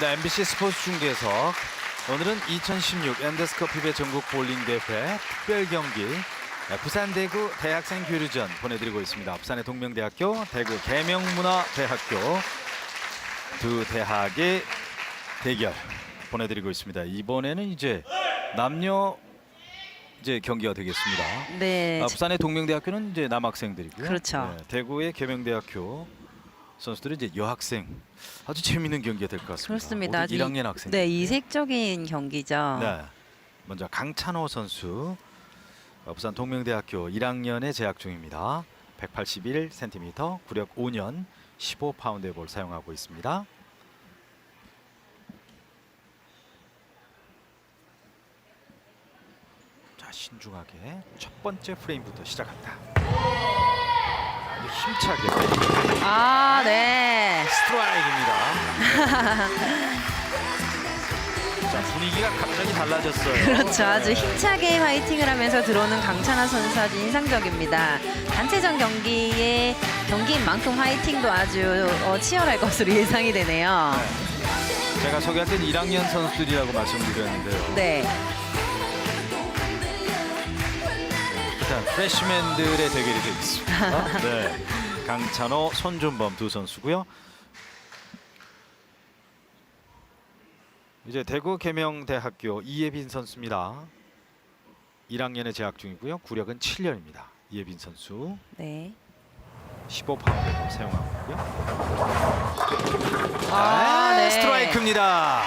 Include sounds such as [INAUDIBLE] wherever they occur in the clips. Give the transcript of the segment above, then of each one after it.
네, MBC 스포츠 중계석. 오늘은 2016 앤더스커피배 전국 볼링 대회 특별 경기 네, 부산 대구 대학생 교류전 보내드리고 있습니다. 부산의 동명대학교, 대구 계명문화대학교 두 대학의 대결 보내드리고 있습니다. 이번에는 이제 남녀 이제 경기가 되겠습니다. 네. 아, 부산의 동명대학교는 이제 남학생들이고요. 그렇죠. 네, 대구의 계명대학교 선수들은 이제 여학생. 아주 재밌는 경기가 될 것 같습니다. 그렇습니다. 모두 아주 1학년 학생. 네, 이색적인 경기죠. 네. 먼저 강찬호 선수 어, 부산 동명대학교 1학년에 재학 중입니다. 181cm, 구력 5년, 15파운드의 볼 사용하고 있습니다. 자 신중하게 첫 번째 프레임부터 시작합니다. 아주 힘차게 아, 네. 스트라이크입니다. [LAUGHS] 자 분위기가 갑자기 달라졌어요. 그렇죠. 아주 네. 힘차게 화이팅을 하면서 들어오는 강찬하 선수 아주 인상적입니다. 단체전 경기의 경기인 만큼 화이팅도 아주 어, 치열할 것으로 예상이 되네요. 제가 소개할 땐 1학년 선수들이라고 말씀드렸는데요. 네. 프레시맨들의 대결이 되겠습니다. [LAUGHS] 네. 강찬호, 손준범 두 선수고요. 이제 대구 계명대학교 이예빈 선수입니다. 1학년에 재학 중이고요. 구력은 7년입니다. 이예빈 선수 네. 15파운드 사용하고 있고요. 아, 네. 스트라이크입니다.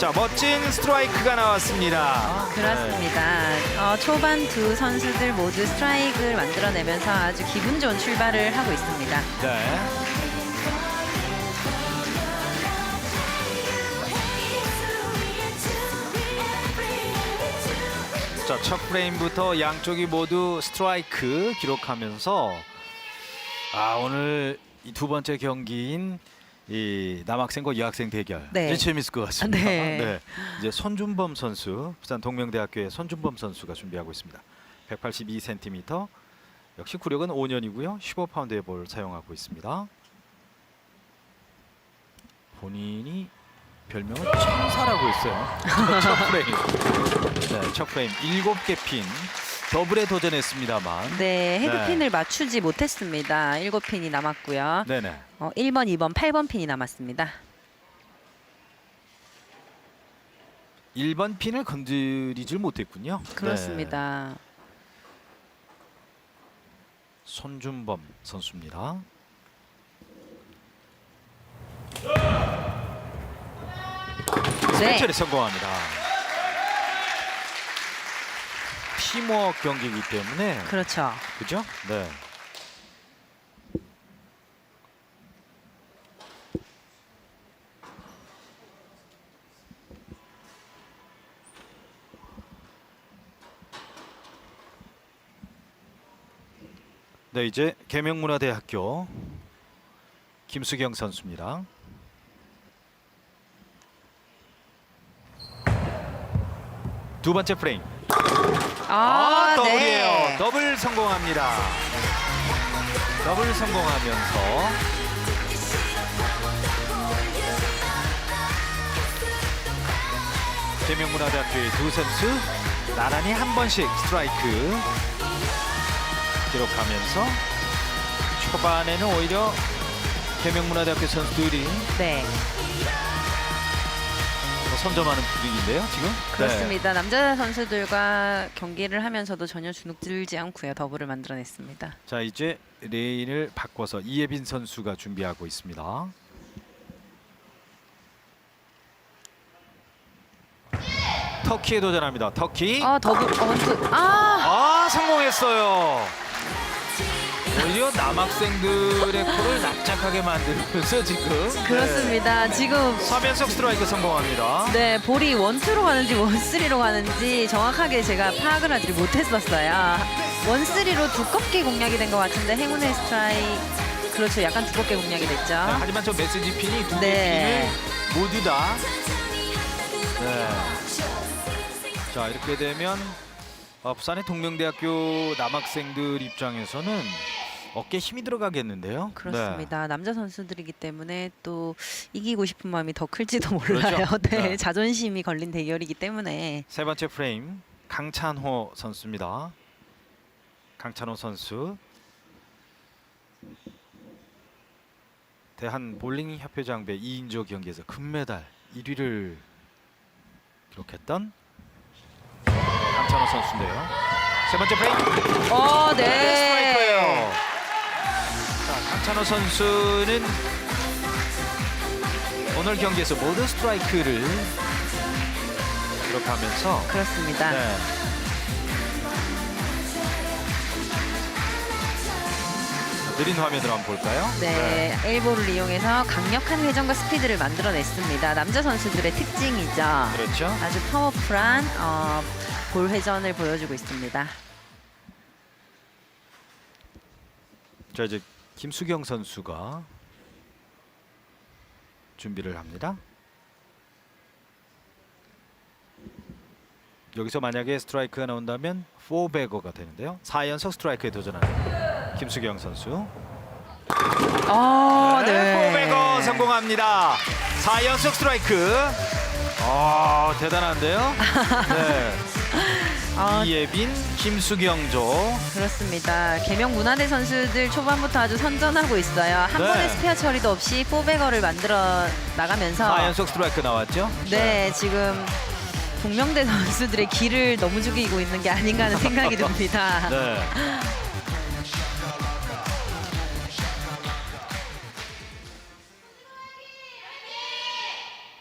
자, 자, 멋진 스트라이크가 나왔습니다. 그렇습니다. 어, 초반 두 선수들 모두 스트라이크를 만들어내면서 아주 기분 좋은 출발을 하고 있습니다. 네. 자, 첫 프레임부터 양쪽이 모두 스트라이크 기록하면서 아, 오늘 이두 번째 경기인 이 남학생과 여학생 대결 네. 이제 재밌을 것 같습니다. 네. 이제 손준범 선수, 부산 동명대학교의 손준범 선수가 준비하고 있습니다. 182cm, 역시 구력은 5년이고요. 15파운드의 볼 사용하고 있습니다. 본인이 별명을 천사라고 했어요. [LAUGHS] 첫 프레임. 네, 첫 프레임 7개 핀 더블에 도전했습니다만. 네, 헤드 네. 핀을 맞추지 못했습니다. 일곱 핀이 남았고요. 네네. 어, 1번, 2번, 8번 핀이 남았습니다. 1번 핀을 건드리질 못했군요. 네. 그렇습니다. 손준범 선수입니다. 네. 세철에 성공합니다. 팀워크 경기이기 때문에 그렇죠. 그죠? 네. 네, 이제 계명문화대학교 김수경 선수입니다. 두 번째 프레임. 아, 더블이에요. 네. 더블 성공합니다. 더블 성공하면서 계명문화대학교의 두 선수 나란히 한 번씩 스트라이크 기록하면서 초반에는 오히려 계명문화대학교 선수들이 네. 뭐 선점하는 분위기인데요, 지금? 네. 그렇습니다. 남자 선수들과 경기를 하면서도 전혀 주눅들지 않고요. 더블을 만들어냈습니다. 자 이제 레인을 바꿔서 이예빈 선수가 준비하고 있습니다. 터키에 도전합니다. 터키. 아, 더블 어, 원투. 아, 아 성공했어요. 오히려 남학생들의 코를 납작하게 만들면서 지금 그렇습니다. 지금 네. 사면석 스트라이크 성공합니다. 네, 볼이 원투로 가는지 원쓰리로 가는지 정확하게 제가 파악을 하지 못했었어요. 원쓰리로 두껍게 공략이 된 것 같은데 행운의 스트라이크 그렇죠. 약간 두껍게 공략이 됐죠. 네, 하지만 저 메시지 핀이 두개 네. 핀을 모두 다. 네. 자 이렇게 되면 어, 부산의 동명대학교 남학생들 입장에서는 어깨 힘이 들어가겠는데요. 그렇습니다. 남자 선수들이기 때문에 또 이기고 싶은 마음이 더 클지도 몰라요. 그렇죠. [LAUGHS] 네, 네. 자존심이 걸린 대결이기 때문에 세 번째 프레임 강찬호 선수입니다. 강찬호 선수 대한 볼링 협회장배 2인조 경기에서 금메달 1위를 기록했던 강찬호 선수인데요. 세 번째 프레임 어, 스트라이크예요. 자, 강찬호 선수는 오늘 경기에서 모든 스트라이크를 기록하면서 그렇습니다. 네. 느린 화면으로 한번 볼까요? 네, 엘보를 이용해서 강력한 회전과 스피드를 만들어냈습니다. 남자 선수들의 특징이죠. 그렇죠. 아주 파워풀한 어, 볼 회전을 보여주고 있습니다. 자 이제 김수경 선수가 준비를 합니다. 여기서 만약에 스트라이크가 나온다면 4배거가 되는데요. 4연속 스트라이크에 도전하는 김수경 선수. 어, 네, 4배거 성공합니다. 4연속 스트라이크. 아, 대단한데요. [LAUGHS] 네. 어, 이예빈, 김수경조. 그렇습니다. 개명 문화대 선수들 초반부터 아주 선전하고 있어요. 한 네. 번의 스페어 처리도 없이 4배거를 만들어 나가면서 4연속 스트라이크 나왔죠? 네, 지금 동명대 [LAUGHS] 선수들의 길을 너무 죽이고 있는 게 아닌가 하는 생각이 [LAUGHS] 듭니다. 네.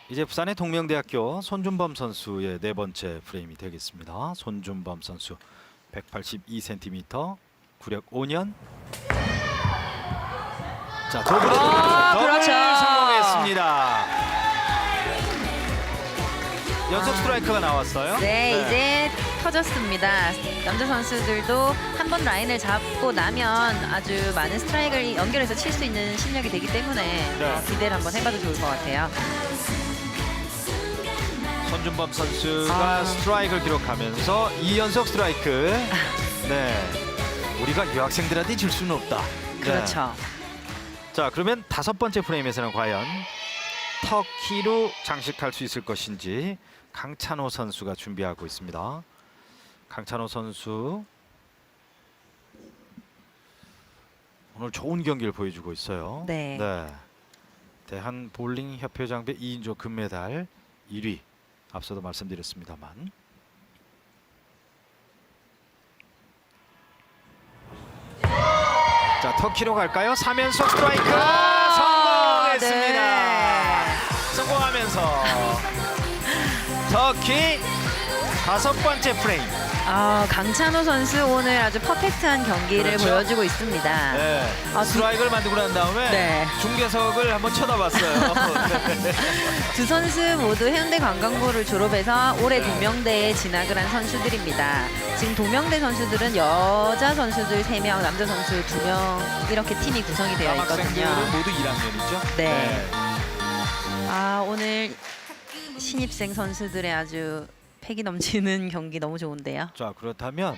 이제 부산의 동명대학교 손준범 선수의 네 번째 프레임이 되겠습니다. 손준범 선수 182cm, 구력 5년. 자, 더블 아, 그렇죠. 성공했습니다. 연속 스트라이크가 나왔어요. 네, 이제 터졌습니다. 남자 선수들도 한 번 라인을 잡고 나면 아주 많은 스트라이크를 연결해서 칠 수 있는 실력이 되기 때문에 네. 어, 기대를 한번 해봐도 좋을 것 같아요. 손준범 선수가 아. 스트라이크를 기록하면서 2연속 스트라이크. [LAUGHS] 네. 우리가 유학생들한테 질 수는 없다. 네. 그렇죠. 자, 그러면 다섯 번째 프레임에서는 과연 터키로 장식할 수 있을 것인지 강찬호 선수가 준비하고 있습니다. 강찬호 선수 오늘 좋은 경기를 보여주고 있어요. 네. 대한 볼링 협회장배 2인조 금메달 1위 앞서도 말씀드렸습니다만 자 터키로 갈까요? 3연속 스트라이크 아, 성공했습니다. 네. 성공하면서 터키 다섯 번째 프레임. 아, 강찬호 선수 오늘 아주 퍼펙트한 경기를 그렇죠. 보여주고 있습니다. 네. 아, 두- 스트라이크를 만들고 난 다음에 네. 중계석을 한번 쳐다봤어요. 네. [LAUGHS] 두 선수 모두 해운대 관광고를 졸업해서 올해 동명대에 진학을 한 선수들입니다. 지금 동명대 선수들은 여자 선수들 3명, 남자 선수 2명 이렇게 팀이 구성이 되어 있거든요. 남학생들은 모두 1학년이죠. 네. 아, 오늘 신입생 선수들의 아주 패기 넘치는 [LAUGHS] 경기 너무 좋은데요. 자 그렇다면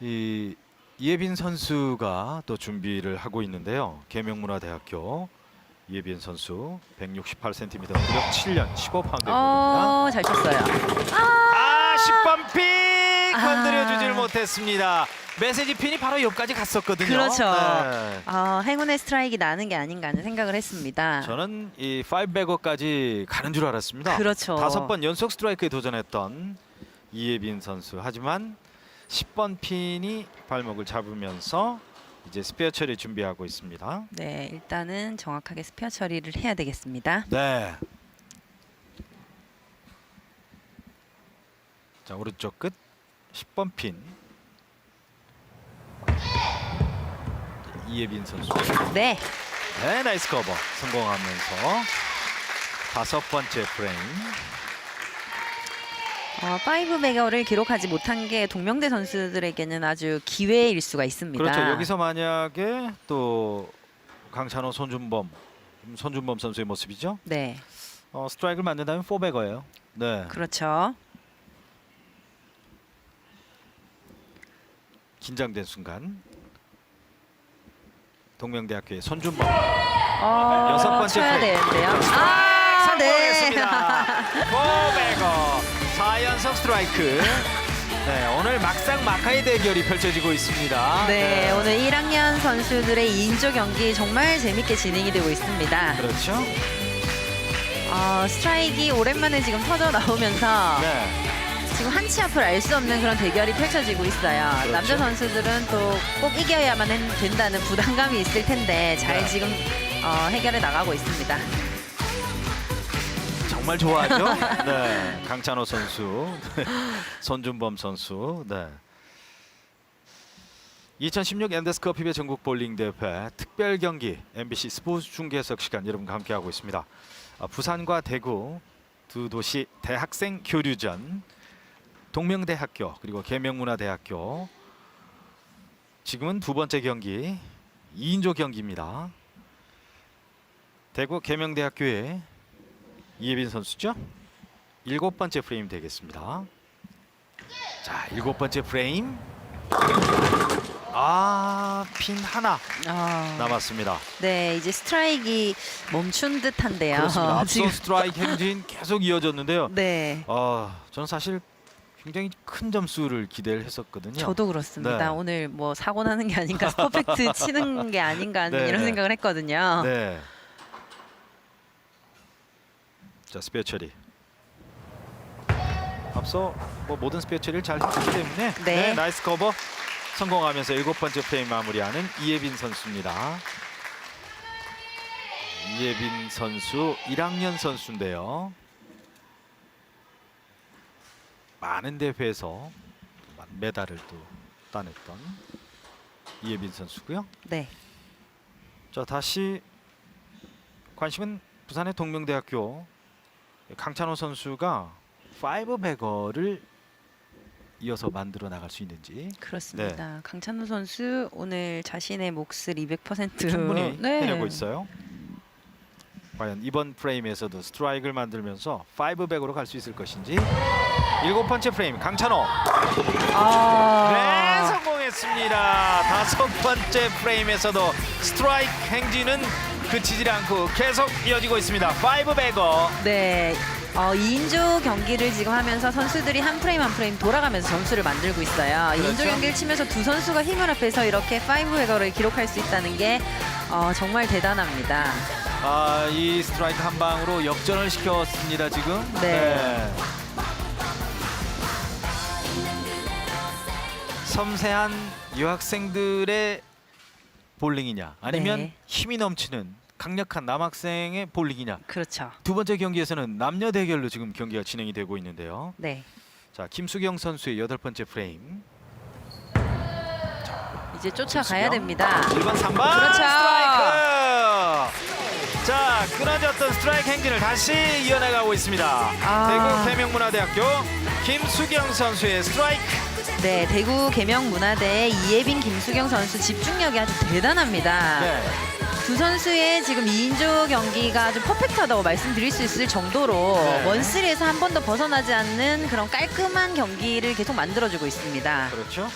이 이예빈 선수가 또 준비를 하고 있는데요. 계명문화대학교 이예빈 선수 168cm, 구력 7년, 15파운드입니다. 어, 잘 쳤어요. 아 10번 픽 아. 건드려주질 못했습니다. 메시지 핀이 바로 옆까지 갔었거든요. 그렇죠. 네. 아, 행운의 스트라이크 나는 게 아닌가 하는 생각을 했습니다. 저는 이 5배거까지 가는 줄 알았습니다. 그렇죠. 다섯 번 연속 스트라이크에 도전했던 이예빈 선수. 하지만 10번 핀이 발목을 잡으면서 이제 스페어 처리 준비하고 있습니다. 네, 일단은 정확하게 스페어 처리를 해야 되겠습니다. 네. 자 오른쪽 끝 10번 핀 이예빈 선수. 네, 네 나이스 커버 성공하면서 다섯 번째 프레임. 어, 파이브 베거를 기록하지 못한 게 동명대 선수들에게는 아주 기회일 수가 있습니다. 그렇죠. 여기서 만약에 또 강찬호, 손준범, 음, 손준범 선수의 모습이죠. 네, 어, 스트라이크를 만든다면 4배거예요. 네. 그렇죠. 긴장된 순간. 동명대학교의 손준범 어, 여섯 번째 쳐야. 되는데요. 아, 네. 성공했습니다. 포베거 4연속 스트라이크. 네, 오늘 막상 막하의 대결이 펼쳐지고 있습니다. 네, 오늘 1학년 선수들의 2인조 경기 정말 재밌게 진행이 되고 있습니다. 그렇죠. 어, 스트라이크가 오랜만에 지금 터져 나오면서 네. 지금 한치 앞을 알 수 없는 그런 대결이 펼쳐지고 있어요. 그렇죠. 남자 선수들은 또 꼭 이겨야만 한- 된다는 부담감이 있을 텐데 잘 네. 지금 어, 해결해 나가고 있습니다. 정말 좋아하죠. [LAUGHS] 네, 강찬호 선수, [LAUGHS] 손준범 선수. 네. 2016 엔데스컵 피베 전국 볼링 대회 특별 경기 MBC 스포츠 중계석 시간 여러분과 함께 하고 있습니다. 아, 부산과 대구 두 도시 대학생 교류전 동명대학교 그리고 계명문화대학교 지금은 두 번째 경기 2인조 경기입니다. 대구 계명대학교의 이예빈 선수죠. 일곱 번째 프레임 되겠습니다. 자, 일곱 번째 프레임. 아, 핀 하나 어, 남았습니다. 네, 이제 스트라이크가 멈춘 듯한데요. 그렇습니다. [LAUGHS] 앞서 지금. 스트라이크 행진 계속 이어졌는데요. 네, 아, 저는 사실 굉장히 큰 점수를 기대를 했었거든요. 저도 그렇습니다. 네. 오늘 뭐 사고 나는 게 아닌가, [LAUGHS] 퍼펙트 치는 게 아닌가 네, 이런 네. 생각을 했거든요. 네. 자, 스페어 처리. 앞서 뭐 모든 스페어 처리를 잘 했기 때문에 네. 나이스 커버 성공하면서 일곱 번째 프레임 마무리하는 이예빈 선수입니다. 이예빈 선수 1학년 선수인데요. 많은 대회에서 메달을 또 따냈던 이예빈 선수고요. 네, 자 다시 관심은 부산의 동명대학교 강찬호 선수가 파이브 베거를 이어서 만들어 나갈 수 있는지 그렇습니다. 네. 강찬호 선수 오늘 자신의 몫을 200% 충분히 네. 해내고 있어요. 과연 이번 프레임에서도 스트라이크를 만들면서 파이브 백으로 갈 수 있을 것인지 일곱 번째 프레임 강찬호 아, 네 성공했습니다. 다섯 번째 프레임에서도 스트라이크 행진은 그치지 않고 계속 이어지고 있습니다. 파이브 베거 네. 어, 2인조 경기를 지금 하면서 선수들이 한 프레임 한 프레임 돌아가면서 점수를 만들고 있어요. 이 그렇죠. 2인조 경기를 치면서 두 선수가 힘을 합해서 이렇게 5 회거를 기록할 수 있다는 게 어, 정말 대단합니다. 아, 이 스트라이크 한 방으로 역전을 시켰습니다 지금. 네. 섬세한 유학생들의 볼링이냐, 아니면 네. 힘이 넘치는 강력한 남학생의 볼링이냐. 그렇죠. 두 번째 경기에서는 남녀 대결로 지금 경기가 진행이 되고 있는데요. 네. 자, 김수경 선수의 여덟 번째 프레임. 이제 쫓아가야. 됩니다. 1번 3번 그렇죠. 스트라이크. 자, 끊어졌던 스트라이크 행진을 다시 이어나가고 있습니다. 아. 대구 계명문화대학교 김수경 선수의 스트라이크. 네, 대구 계명문화대의 이예빈 김수경 선수 집중력이 아주 대단합니다. 네. 두 선수의 지금 2인조 경기가 아주 퍼펙트하다고 말씀드릴 수 있을 정도로 네. 원스리에서 한 번도 벗어나지 않는 그런 깔끔한 경기를 계속 만들어주고 있습니다. 그렇죠.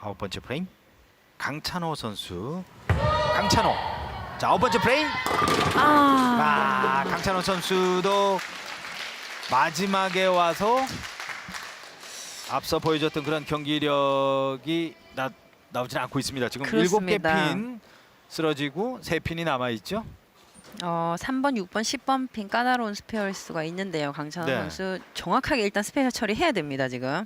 아홉 번째 프레임 강찬호 선수. 강찬호. 자, 아홉 번째 프레임. 아, 아, 강찬호 선수도 마지막에 와서 앞서 보여줬던 그런 경기력이 나, 나오진 않고 있습니다. 지금 일곱 개 그렇습니다. 핀 쓰러지고 세 핀이 남아 있죠. 어, 3번, 6번, 10번 핀 까다로운 스페어일 수가 있는데요. 강찬호 네. 선수 정확하게 일단 스페어 처리해야 됩니다. 지금.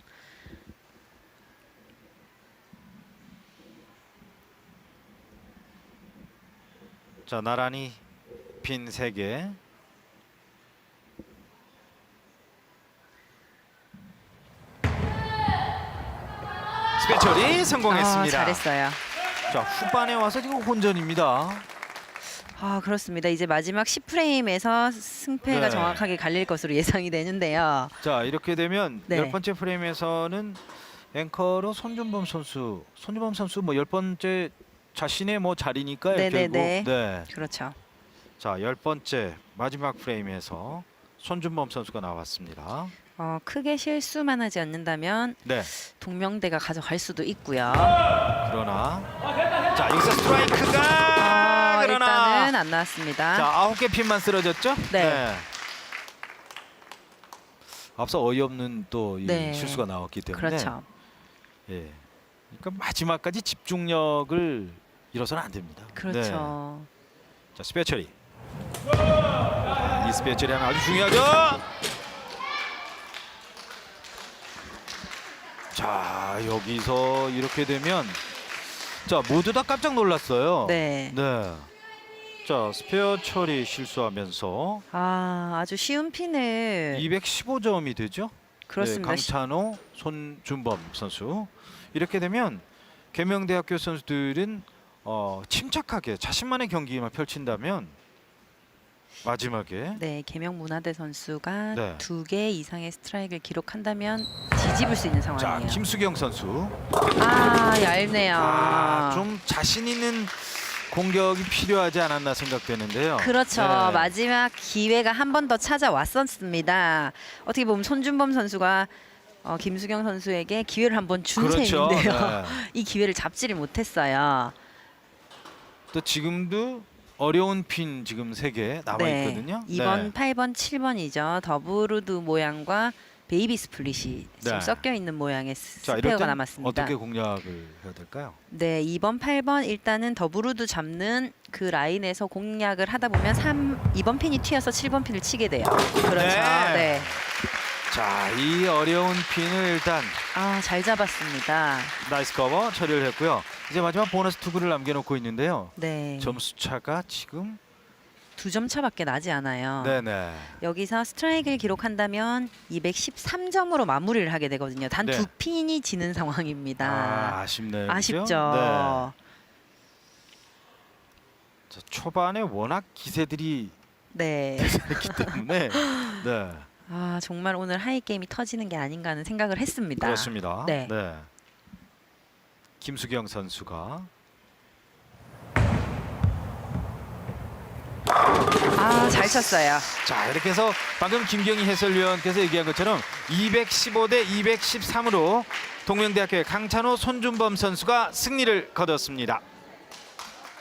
자, 나란히 핀 세 개. 처리 성공했습니다. 아, 잘했어요. 자, 후반에 와서 지금 혼전입니다. 아 그렇습니다. 이제 마지막 10프레임에서 승패가 네. 정확하게 갈릴 것으로 예상이 되는데요. 자 이렇게 되면 네. 열 번째 프레임에서는 앵커로 손준범 선수, 손준범 선수 뭐 열 번째 자신의 뭐 자리니까요. 네네네. 결국 네. 그렇죠. 자 열 번째 마지막 프레임에서 손준범 선수가 나왔습니다. 어, 크게 실수만 하지 않는다면 네. 동명대가 가져갈 수도 있고요. 그러나 자 여기서 스트라이크가 어, 그러나 일단은 안 나왔습니다. 자 아홉 개 핀만 쓰러졌죠? 네. 앞서 어이없는 또이 네. 실수가 나왔기 때문에 그렇죠. 예. 그러니까 마지막까지 집중력을 잃어서는 안 됩니다. 네. 그렇죠. 자 스페어처리. 이 스페어처리 하면 아주 중요하죠. 자 여기서 이렇게 되면 자 모두 다 깜짝 놀랐어요. 네. 네. 자 스페어 처리 실수하면서 아, 아주 쉬운 핀을 215점이 되죠. 그렇습니다. 네, 강찬호, 손준범 선수 이렇게 되면 계명대학교 선수들은 어, 침착하게 자신만의 경기만 펼친다면 마지막에 네, 개명 문화대 선수가 네. 두 개 이상의 스트라이크를 기록한다면 뒤집을 수 있는 자 상황이에요. 김수경 선수 아, 얇네요. 아, 좀 자신 있는 공격이 필요하지 않았나 생각되는데요. 그렇죠. 네. 마지막 기회가 한 번 더 찾아왔었습니다. 어떻게 보면 손준범 선수가 어, 김수경 선수에게 기회를 한 번 준 그렇죠. 셈인데요. 네. [LAUGHS] 이 기회를 잡지를 못했어요. 또 지금도 어려운 핀 지금 세 개 남아 있거든요. 네. 2번, 8번, 7번이죠. 더블우드 모양과 베이비 스플릿이 지금 네. 섞여 있는 모양의 자 이럴 스페어가 때 남았습니다. 어떻게 공략을 해야 될까요? 네, 2번, 8번 일단은 더블우드 잡는 그 라인에서 공략을 하다 보면 3, 2번 핀이 튀어서 7번 핀을 치게 돼요. 그렇죠. 네. 네. 자, 이 어려운 핀을 일단 아, 잘 잡았습니다. 나이스 커버 처리를 했고요. 이제 마지막 보너스 투구를 남겨놓고 있는데요. 네. 점수 차가 지금 두 점 차밖에 나지 않아요. 네네. 여기서 스트라이크를 기록한다면 213점으로 마무리를 하게 되거든요. 단 네. 두 핀이 지는 상황입니다. 아, 아쉽네요. 그죠? 아쉽죠. 네. 자, 초반에 워낙 기세들이 네. [LAUGHS] 있기 때문에 네 아 정말 오늘 하이 게임이 터지는 게 아닌가 하는 생각을 했습니다. 그렇습니다. 네. 김수경 선수가 아잘 쳤어요. 자 이렇게 해서 방금 김경희 해설위원께서 얘기한 것처럼 215 대 213으로 동명대학교의 강찬호 손준범 선수가 승리를 거뒀습니다.